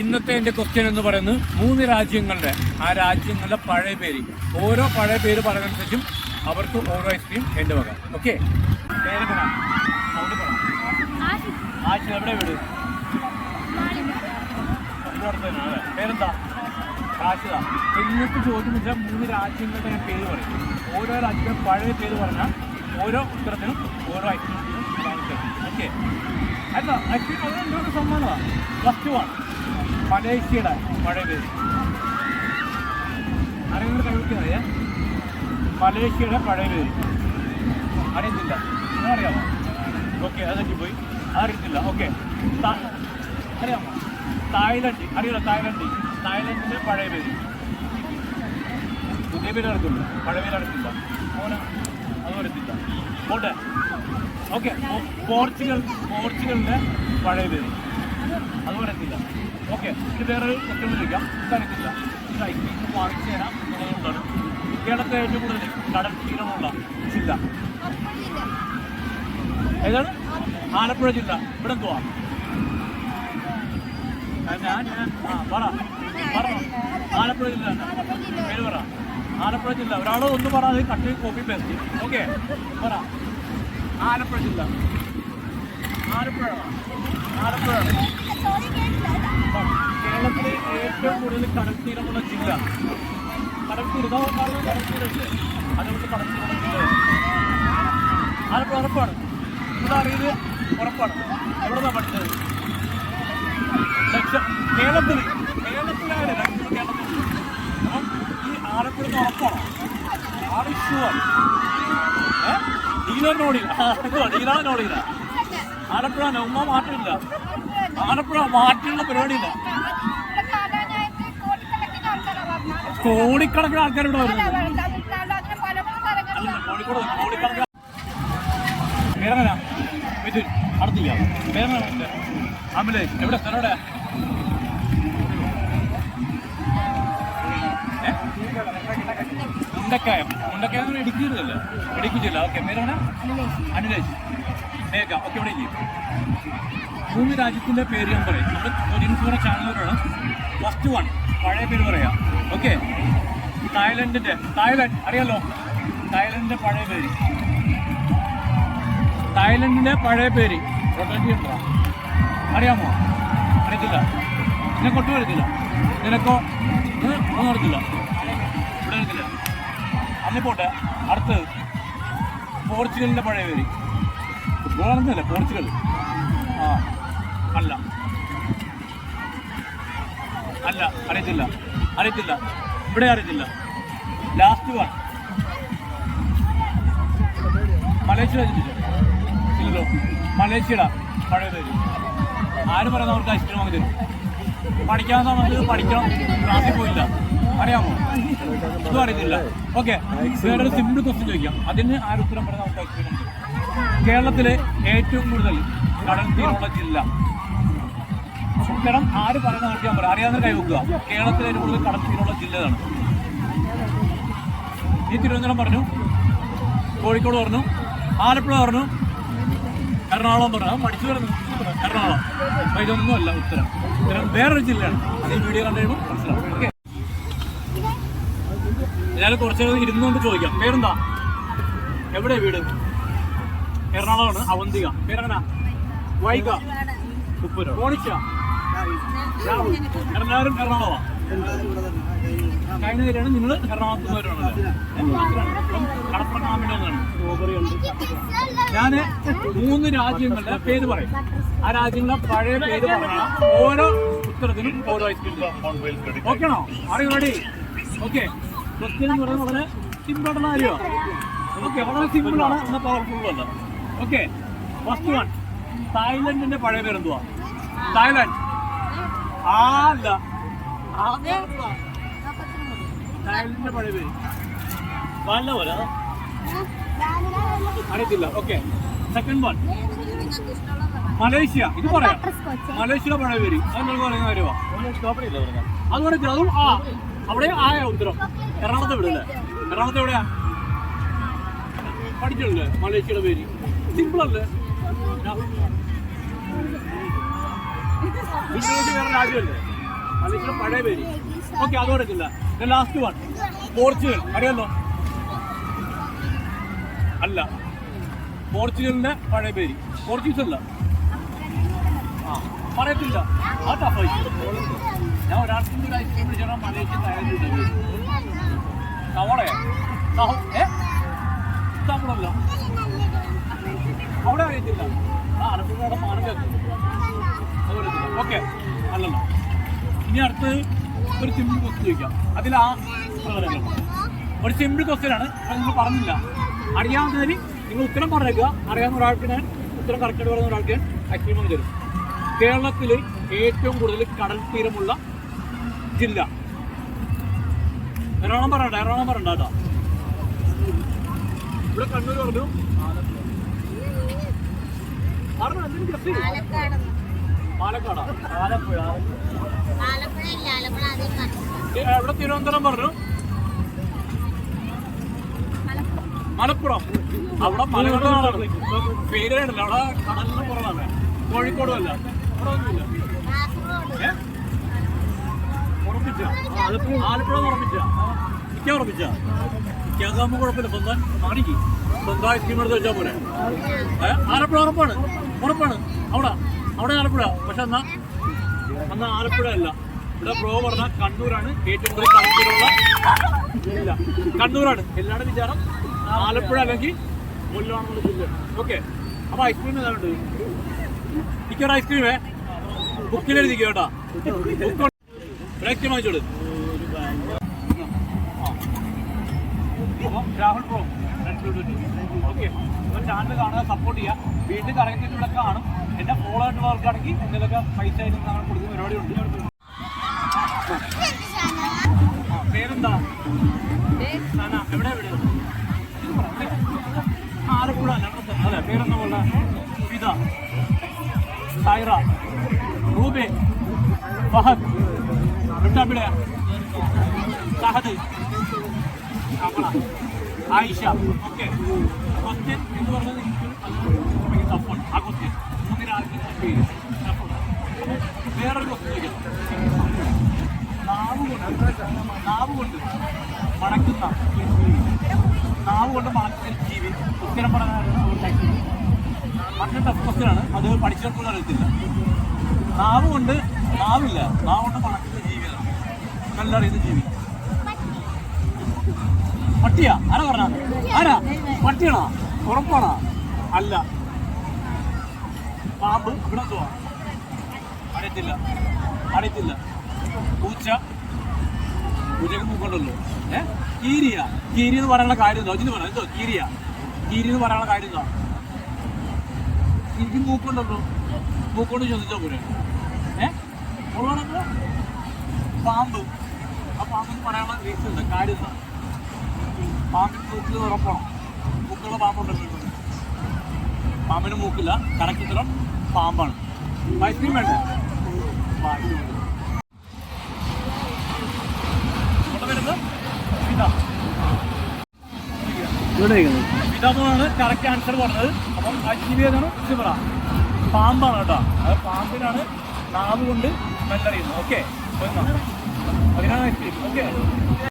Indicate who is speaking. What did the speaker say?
Speaker 1: ഇന്നത്തെ എന്റെ ക്വസ്റ്റ്യൻ എന്ന് പറയുന്നത് മൂന്ന് രാജ്യങ്ങളുടെ ആ രാജ്യങ്ങളുടെ പഴയ പേര്. ഓരോ പഴയ പേര് പറയുന്നതനുസരിച്ചും അവർക്ക് ഓരോ ഐസ്ക്രീം എന്റെ വക. ഓക്കെ എന്നിട്ട് ചോദ്യം വെച്ചാൽ മൂന്ന് രാജ്യങ്ങളുടെ ഞാൻ പേര് പറയും. ഓരോ രാജ്യത്തെ പഴയ പേര് പറഞ്ഞാൽ ഓരോ ഉത്തരത്തിനും ഓരോ ഐസ്ക്രീം ഓക്കെ അല്ല ഐസ്ക്രീം അത് സമ്മാനമാണ്. സമ്മാനമാണ് ഫസ്റ്റ് വൺ മലേഷ്യയുടെ പഴയ പഴയ പേര് അറിയത്തില്ല. അറിയാമോ ഓക്കെ അതൊക്കെ പോയി. അറിയത്തില്ല. ഓക്കെ. അറിയാമോ? തായ്ലൻഡ്. അറിയില്ല തായ്ലൻഡ്. തായ്ലൻഡിന്റെ പഴയ പേര് പുതിയ പേര് നടക്കില്ല പഴയ പേര് നടത്തില്ല ഓന അത് വരത്തില്ല പോട്ടെ. ഓക്കെ പോർച്ചുഗൽ പോർച്ചുഗലിന്റെ പഴയ പേര് അത് വരത്തില്ല ഓക്കെ ഇത് വേറൊരു ക്വസ്റ്റ്യൻ ചോദിക്കാം. ഇതറിയത്തില്ല ഇത് വാങ്ങിച്ചു തരാം. എന്നുള്ളതുകൊണ്ടാണ് കേരളത്തെ ഏറ്റവും കൂടുതൽ കടൽ തീരമുള്ള ജില്ല? ഏതാണ്? ആലപ്പുഴ ജില്ല. ഇവിടെ എന്തുവാ? ആലപ്പുഴ ജില്ല പേര് പറ. ആലപ്പുഴ ജില്ല. ഒരാൾ ഒന്ന് പറയാതെ കട്ടി കോപ്പി പേസ്റ്റ് ഓക്കെ പറ. ആലപ്പുഴ ജില്ല. ആലപ്പുഴ ആലപ്പുഴ കേരളത്തിലെ ഏറ്റവും കൂടുതൽ കടൽത്തീരമുള്ള ജില്ല. കടൽത്തീരം. തീരം ഇതാ കാണുന്നത് കടൽ തീരമില്ലേ അതുകൊണ്ട് കടൽ തീരമുള്ള ജില്ല ആലപ്പുഴ ഉറപ്പാണ്? ഇവിടെ അറിയത് ഉറപ്പാണ്. എവിടെന്നാ പഠിച്ചത്? കേരളത്തിൽ കേരളത്തിലാണ് കേരളത്തിൽ ഈ ആലപ്പുഴ ഉറപ്പാണോ? ആറ് ഷുവർ ഡീലറിനോടില്ല ഡീലറിനോടില്ല ആലപ്പുഴ ഉമ്മ മാറ്റില്ല. ആലപ്പുഴ മാറ്റിയുള്ള പരിപാടിയില്ല. കോടിക്കണക്കിന് ആൾക്കാർ ഇവിടെ വരുന്നുണ്ട് കോഴിക്കോട് കോടിക്കണക്കിന്? മുണ്ടക്കായം. മുണ്ടക്കായം ഇടുക്കി ജില്ല. ഓക്കെ പേരെങ്ങനെ അനിലേഷ്. മേഘ. ഓക്കെ ഇവിടെ ഇല്ലേ? ഭൂമി രാജ്യത്തിന്റെ പേര് ഞാൻ പറയും. നമ്മുടെ കൊരിയൻസുറ ചാനലിലാണ് ഫസ്റ്റ് വൺ പഴയ പേര് പറയാം. ഓക്കെ. തായ്ലൻഡിന്റെ തായ്ലൻഡ് അറിയാലോ? തായ്ലൻഡിന്റെ പഴയ പേര്. തായ്ലൻഡിന്റെ പഴയ പേര്. അറിയാമോ? അറിയത്തില്ല. നിനക്ക് ഒട്ടും അറിയത്തില്ല. നിനക്കോ? ഒന്നും അറിയത്തില്ല. ഇവിടെ അറിയത്തില്ല. അന്നിപ്പോട്ടെ അടുത്ത് അടുത്തത്. പോർച്ചുഗലിന്റെ പഴയ പേര്. ഫുട്ബോൾ പോർച്ചുഗൽ ആ അല്ല. അല്ല അറിയത്തില്ല അറിയത്തില്ല. ഇവിടെ അറിയത്തില്ല. ലാസ്റ്റ് വൺ മലേഷ്യ ഇല്ലല്ലോ. മലേഷ്യയുടെ പഴയ പേര്. ആര് പറയുന്ന അവർക്ക് ഐസ്ക്രീം വാങ്ങി തരും? പഠിക്കാൻ സമയത്ത് പഠിക്കണം. ക്ലാസ്സിൽ പോയില്ല. അറിയാമോ? ഇതും അറിയത്തില്ല. ഓക്കെ വേറൊരു സിമ്പിൾ ക്വസ്റ്റ്യൻ ചോദിക്കാം. അതിന് ആരുത്തരം പറയുന്ന അവർക്ക് ഐസ്ക്രീം കേരളത്തിലെ ഏറ്റവും കൂടുതൽ കടൽ തീരമുള്ള ജില്ല. കേരളം ആര് പറയുന്ന ഞാൻ പറയാം. അറിയാവുന്ന കൈ വെക്കുക. കേരളത്തിലെ ഏറ്റവും കൂടുതൽ കടൽ തീരമുള്ള ജില്ലയാണ്. ഈ തിരുവനന്തപുരം പറഞ്ഞു. കോഴിക്കോട് പറഞ്ഞു. ആലപ്പുഴ പറഞ്ഞു. എറണാകുളം പറഞ്ഞു. പഠിച്ചു വരുന്നു എറണാകുളം. അപ്പം ഇതൊന്നും അല്ല ഉത്തരം. ഉത്തരം വേറൊരു ജില്ലയാണ്. അത് ഈ വീഡിയോ കണ്ടു കഴിയുമ്പോൾ മനസ്സിലാവും. ഓക്കെ. ഞാൻ കുറച്ച് ഇരുന്നുകൊണ്ട് ചോദിക്കാം. പേരെന്താ? എവിടെ വീട്? എറണാകുളമാണ്. അവന്തിക. പേരങ്ങനാ വൈക ഉപ്പുര? മോണിക്ക. രാഹുൽ. എല്ലാവരും എറണാകുളമാണ് കഴിഞ്ഞ പേരാണ് നിങ്ങൾ എറണാകുളത്തുനിന്നവരാണ് ഞാൻ മൂന്ന് രാജ്യങ്ങളുടെ പേര് പറയും. ആ രാജ്യങ്ങളുടെ പഴയ പേര് പറഞ്ഞാൽ ഓരോ ഉത്തരത്തിനും ഓരോ ഐസ്ക്രീം ഓക്കെ ആണോ അറിയോ റെഡി ഓക്കെ ക്രിസ്ത്യൻ എന്ന് പറയുന്നത് വളരെ സിമ്പിൾ ആയിട്ടുള്ള കാര്യമാണ്. ഓക്കെ വളരെ സിമ്പിൾ ആണ് എന്നാൽ പവർഫുൾ അല്ല ഓക്കെ ഫസ്റ്റ് വൺ തായ്ലൻഡിന്റെ പഴയ പേരെന്തുവാ? തായ്ലാൻഡ്. ആ അല്ല ആ തായ്ലൻഡിന്റെ പഴയ പേര്. നല്ല പോലെ. അറിയത്തില്ല. Okay second one Malaysia. ഇത് പറയാം. മലേഷ്യയുടെ പഴയ പേര്. അത് നിങ്ങൾ പറയുന്ന കാര്യമാ. അത് പറയത്തില്ല അതും ആ. അവിടെ ആയ ഉത്തരം. എറണാകുളത്ത് എവിടെയല്ലേ എറണാകുളത്ത് എവിടെയാ? പഠിച്ചിട്ടുണ്ട് മലേഷ്യയുടെ പേര്. വേറെ രാജ്യമല്ലേ മലേഷ്യയുടെ പഴയ പേര്. ഓക്കെ അത് കൊടുക്കില്ല. Last one Portugal. അറിയാലോ? അല്ല. പോർച്ചുഗലിന്റെ പഴയ പേര്. പോർച്ചുഗീസ് അല്ല. ആ പറയത്തില്ല. ആ ടഫായി ഞാൻ ഒരാൾക്കും ഒരു ഐസ്ക്രീം വിളിച്ചാൽ മലേഷ്യ തയ്യാറുണ്ട് സവോളയാ സഹോ- ഏ? സവോളല്ല അവിടെ അറിയത്തില്ല. ആ അലപ്പുഴയുടെ മാനം കേൾക്കും ഓക്കെ അല്ലല്ലോ. ഇനി അടുത്ത് ഒരു സിമ്പിൾ ക്വസ്റ്റ്യൻ ചോദിക്കാം. അതിൽ ആ പ്രകടനങ്ങളുണ്ട് ഒരു സിമ്പിൾ ക്വസ്റ്റ്യൻ ആണ്. അത് നിങ്ങൾ പറഞ്ഞില്ല. അറിയാവുന്നതിന് നിങ്ങൾ ഉത്തരം പറഞ്ഞേക്കുക. അറിയാവുന്ന ഒരാൾക്ക് ഞാൻ ഉത്തരം കറക്റ്റായിട്ട് പറയുന്ന ഒരാൾക്ക് ഞാൻ ഐസ്ക്രീം തരും. കേരളത്തിൽ ഏറ്റവും കൂടുതൽ കടൽ തീരമുള്ള ജില്ല. എറണാകുളം പറയണ്ട എറണാകുളം പറയണ്ട കേട്ടോ. ഇവിടെ കണ്ണൂർ പറഞ്ഞു.
Speaker 2: പാലക്കാട്?
Speaker 1: ആലപ്പുഴ. എവിടെ തിരുവനന്തപുരം പറഞ്ഞു? മലപ്പുറം. അവിടെ മലകടലാണ് പേരുണ്ടല്ലോ അവിടെ കടലിന് പുറമാണ് കോഴിക്കോടും അല്ല. അവിടെ ഒന്നുമില്ല? ഉറപ്പിച്ച? ആലപ്പുഴ. ഉറപ്പിച്ച? ഇക്ക ഉറപ്പിച്ച? ഇക്കാകുമ്പോ കുഴപ്പമില്ല. സ്വന്തം കാണിക്ക് സ്വന്തം ഐസ്ക്രീം എടുത്ത് വെച്ചാൽ പോലെ? ആലപ്പുഴ ഉറപ്പാണ്. ഉറപ്പാണ്. അവിടെ അവിടെ ആലപ്പുഴ. പക്ഷെ എന്നാ എന്നാ ആലപ്പുഴ അല്ല. ഇവിടെ പ്രോ പറഞ്ഞ കണ്ണൂരാണ് ഏറ്റവും കൂടുതൽ ഇല്ല ജില്ല. കണ്ണൂരാണ്. എല്ലാവരുടെ വിചാരം ആലപ്പുഴ അല്ലെങ്കിൽ കൊല്ലമാണെന്നുള്ള ജില്ല. ഓക്കെ അപ്പൊ ഐസ്ക്രീം ഏതാണ്ട് എനിക്കൊരു ഐസ്ക്രീമേ ബുക്കിൽ എഴുതിക്കോ കേട്ടാ. ബ്രേക്ക് വാങ്ങിച്ചോളൂ രാഹുൽ പ്രോ ഓക്കെ അപ്പോൾ ചാനൽ കാണുക സപ്പോർട്ട് ചെയ്യുക. വീണ്ടും കറങ്ങിയിട്ട് ഇവിടെ കാണും. എന്നെ ഫോളോ ആയിട്ടുള്ളവർക്കാണെങ്കിൽ എന്തെങ്കിലുമൊക്കെ പൈസ ആയിട്ട് ഞങ്ങൾ കൊടുക്കുന്ന പരിപാടി ഉണ്ട്. ആ, പേരെന്താ? എവിടെ എവിടെ ആലപ്പുഴ അതെ പേരെന്താ പോലെ ഫിദ സൈറ റൂബെ. ഫഹദ്. എവിടെയാ സഹദ് ആയിഷ. ഓക്കെ. ക്വസ്റ്റ്യൻ എന്ന് പറഞ്ഞത് എനിക്ക് ടഫാണ് ആ ക്വസ്റ്റ്യൻ മൂന്നിന് വേറൊരു ക്വസ്റ്റ്യൻ നാവ് കൊണ്ട് നാവ് കൊണ്ട് മണക്കുന്ന നാവ് കൊണ്ട് മണക്കുന്ന ജീവി. ഉത്തരം മറ്റൊരു ടഫ് ക്വസ്റ്റ്യൻ ആണ്. അത് പഠിച്ചവർക്കൊന്നും അറിയത്തില്ല. നാവ് കൊണ്ട് നാവില്ല. നാവ് കൊണ്ട് മണക്കുന്ന ജീവിയാണ്. നല്ല അറിയുന്ന ജീവി. പട്ടിയാ? ആരാ പറഞ്ഞ? ആരാ? പട്ടിയാണോ? ഉറപ്പാണോ? അല്ല. പാമ്പ് ഇവിടെ എന്തുവാ അറിയത്തില്ല. അറിയത്തില്ല. പൂച്ച. പൂച്ചക്ക് മൂക്കുണ്ടല്ലോ ഏ? കീരിയ. കീരി എന്ന് പറയാനുള്ള കാര്യം എന്തോ? അജിന് പറയാം. കീരിയ. കീരി എന്ന് പറയാനുള്ള കാര്യം എന്താ? എനിക്ക് മൂക്കുണ്ടല്ലോ മൂക്കൊണ്ട് ചോദിച്ചാ പോരെ. ഏ? പാമ്പ്. ആ പാമ്പ് പറയാനുള്ള റീസൺ എന്താ? കാര്യം എന്താ? പാമ്പിന് മൂക്കിൽ ഉറപ്പണം മൂക്കുള്ള പാമ്പുണ്ടല്ലോ. പാമ്പിന് മൂക്കില്ല കറക്റ്റ് ഉത്തരം പാമ്പാണ്. ഐസ്ക്രീം വേണ്ട? ഇതാണ് കറക്റ്റ് ആൻസർ പറഞ്ഞത്. അപ്പം ഐസ്ക്രീം ഏതാണ്? ഇത് പാമ്പാണ് കേട്ടോ. അത് പാമ്പിനാണ് നാവ് കൊണ്ട് മെല്ലറിയുന്നത്. ഓക്കെ അതിനാണ് ഐസ്ക്രീം ഓക്കെ